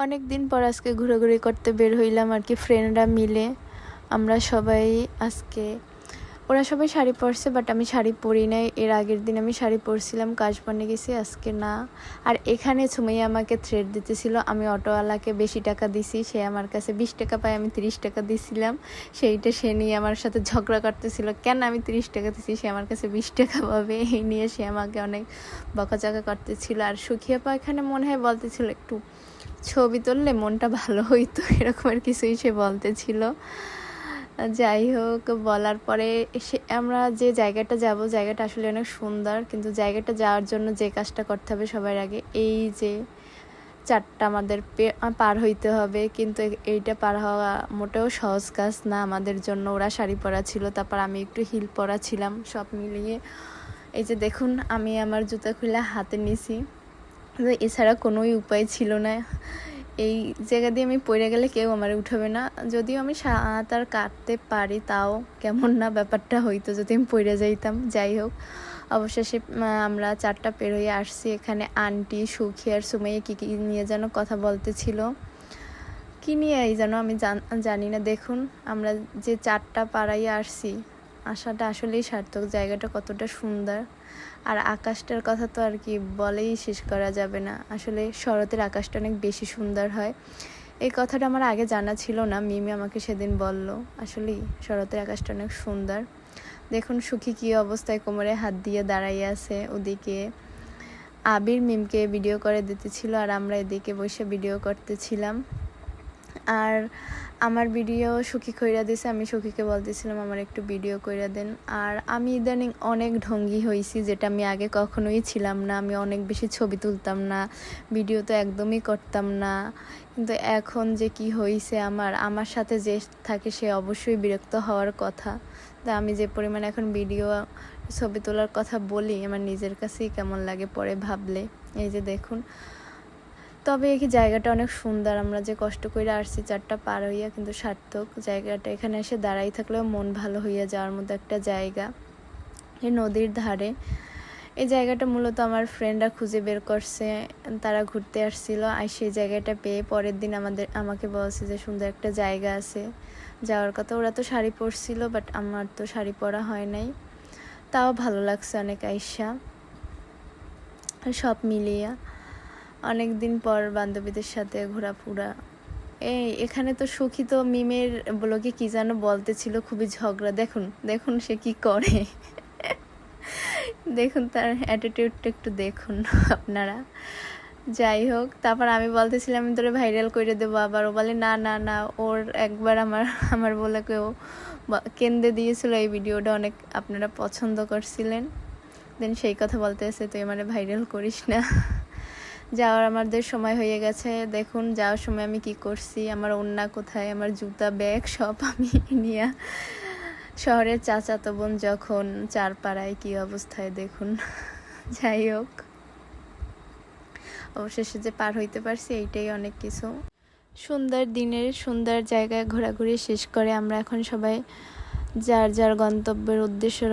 অনেক দিন পর আজকে ঘোরাঘুরি করতে বের হইলাম আর কি ফ্রেন্ডরা মিলে। আমরা সবাই আজকে, ওরা সবাই শাড়ি পরছে বাট আমি শাড়ি পরি নাই। এর আগের দিন আমি শাড়ি পরছিলাম কাজ বনে গেছি, আজকে না। আর এখানে সুমাইয়া আমাকে থ্রেড দিতেছিল, আমি অটোওয়ালাকে বেশি টাকা দিছি, সে আমার কাছে বিশ টাকা পায়, আমি তিরিশ টাকা দিছিলাম। সেইটা সে নিয়ে আমার সাথে ঝগড়া করতেছিল, কেন আমি তিরিশ টাকা দিছি? সে আমার কাছে বিশ টাকা পাবে? এই নিয়ে সে আমাকে অনেক বকাচকা করতেছিল। আর সুখিয়া পা এখানে মনে হয় বলতেছিল একটু ছবি তুললে মনটা ভালো হইতো এরকমের কিছুই সে বলতেছিল যাই হোক, বলার পরে সে, আমরা যে জায়গাটা যাব, জায়গাটা আসলে অনেক সুন্দর, কিন্তু জায়গাটা যাওয়ার জন্য যে কাজটা করতে হবে সবার আগে, এই যে চারটা আমাদের পার হইতে হবে, কিন্তু এইটা পার হওয়া মোটেও সহজ কাজ না, আমাদের জন্য ওরা শাড়ি পরা ছিল, তারপর আমি একটু হিল পরা ছিলাম, সব মিলিয়ে। এই যে দেখুন, আমি আমার জুতা খুলে হাতে নিছি। এছাড়া কোনোই উপায় ছিল না। এই জায়গা দিয়ে আমি পড়ে গেলে কেউ আমার উঠাবে না। যদিও আমি সাঁতার কাটতে পারি, তাও কেমন না ব্যাপারটা হইতো যদি আমি পড়ে যাইতাম। যাই হোক, অবশেষে আমরা চারটা পের হয়ে আসছি। এখানে আন্টি, সুখী আর সুমাইয়া কী কী নিয়ে যেন কথা বলতেছিল। কী নিয়ে এই যেন আমি জানি না। দেখুন, আমরা যে চারটা পাড়াইয়ে আসছি আসাটা আসলেই সার্থক, জায়গাটা কতটা সুন্দর। আর আকাশটার কথা তো আর কি বলেই শেষ করা যাবে না। আসলে শরতের আকাশটা অনেক বেশি সুন্দর হয়। এই কথাটা আমার আগে জানা ছিল না, মিমি আমাকে সেদিন বলল। আসলেই শরতের আকাশটা অনেক সুন্দর। দেখুন সুখী কী অবস্থায় কোমরে হাত দিয়ে দাঁড়াইয়ে আছে ওদিকে। আবির মিমকে ভিডিও করে দিতেছিল আর আমরা এদিকে বসে ভিডিও করতেছিলাম। আর আমার ভিডিও সুখী কইরা দিছে, আমি সুখীকে বলতেছিলাম, আমার একটু ভিডিও কইরা দেন। আর আমি ইদানিং অনেক ঢঙ্গি হয়েছি যেটা আমি আগে কখনোই ছিলাম না। আমি অনেক বেশি ছবি তুলতাম না, ভিডিও তো একদমই করতাম না। কিন্তু এখন যে কি হয়েছে আমার আমার সাথে যে থাকে সে অবশ্যই বিরক্ত হওয়ার কথা। তা আমি যে পরিমাণে এখন ভিডিও, ছবি তোলার কথা বলি, আমার নিজের কাছেই কেমন লাগে পরে ভাবলে। এই যে দেখুন তবে এই জায়গাটা অনেক সুন্দর, আমরা যে কষ্ট করে আসছি চারটা পার হইয়া কিন্তু সার্থক জায়গাটা। এখানে এসে দাঁড়াই থাকলেও মন ভালো হইয়া যাওয়ার মতো একটা জায়গা। এই নদীর ধারে। এই জায়গাটা মূলত আমার ফ্রেন্ডরা খুঁজে বের করছে, তারা ঘুরতে আসছিল। আর সেই জায়গাটা পেয়ে পরের দিন আমাদের, আমাকে বলছে যে সুন্দর একটা জায়গা আছে। যাওয়ার কথা, ওরা তো শাড়ি পরছিল বাট আমার তো শাড়ি পরা হয় নাই। তাও ভালো লাগছে অনেক আইসা। সব মিলিয়া। অনেক দিন পর বান্ধবীদের সাথে ঘোরাফুরা। এই, এখানে তো সুখী তো মিমের ব্লগে কি যেন বলতেছিল, খুবই ঝগড়া। দেখুন দেখুন সে কি করে। দেখুন তার অ্যাটিটিউডটা একটু দেখুন আপনারা। যাই হোক, তারপর আমি বলতেছিলাম আমি তোরে ভাইরাল করে দেবো আবার। ও বলে, না না না। ওর একবার আমার আমার বলে কেউ কেন্দ্রে দিয়েছিল এই ভিডিওটা, অনেক আপনারা পছন্দ করছিলেন। দেন সেই কথা বলতে এসে, তুই মানে ভাইরাল করিস না। যাওয়ার আমাদের সময় হয়ে গেছে। দেখুন, যাওয়ার সময় আমি কি করছি? আমার ওন্না কোথায়? আমার জুতা, ব্যাগ সব আমি নিয়ে শহরের চাচাতো বোন যখন চার পাড়ায় কী অবস্থায় দেখুন। যাই হোক, অবশেষে যে পার হইতে পারছি, এইটাই অনেক কিছু। সুন্দর দিনের সুন্দর জায়গায় ঘোরাঘুরি শেষ করে আমরা এখন সবাই যার যার গন্তব্যের উদ্দেশ্যে